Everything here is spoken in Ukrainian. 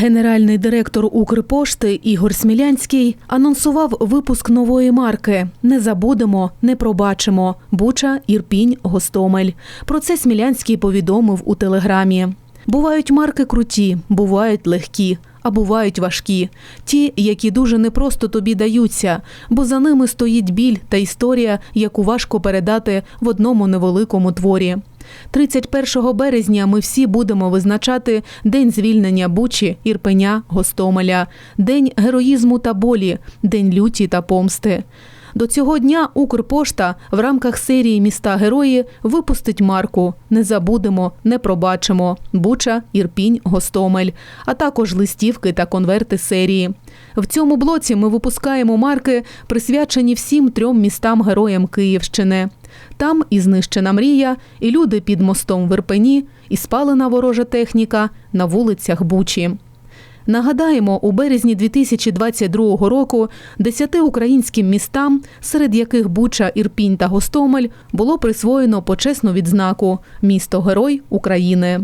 Генеральний директор Укрпошти Ігор Смілянський анонсував випуск нової марки Не забудемо, не пробачимо. Буча, Ірпінь, Гостомель. Про це Смілянський повідомив у телеграмі. Бувають марки круті, бувають легкі, а бувають важкі. Ті, які дуже непросто тобі даються, бо за ними стоїть біль та історія, яку важко передати в одному невеликому творі. 31 березня ми всі будемо визначати День звільнення Бучі, Ірпеня, Гостомеля, День героїзму та болі, День люті та помсти. До цього дня Укрпошта в рамках серії Міста Герої випустить марку Не забудемо, не пробачимо Буча, Ірпінь, Гостомель, а також листівки та конверти серії. В цьому блоці ми випускаємо марки, присвячені всім трьом містам героям Київщини. Там і знищена мрія, і люди під мостом в Ірпені, і спалена ворожа техніка на вулицях Бучі. Нагадаємо, у березні 2022 року десяти українським містам, серед яких Буча, Ірпінь та Гостомель, було присвоєно почесну відзнаку Місто Герой України.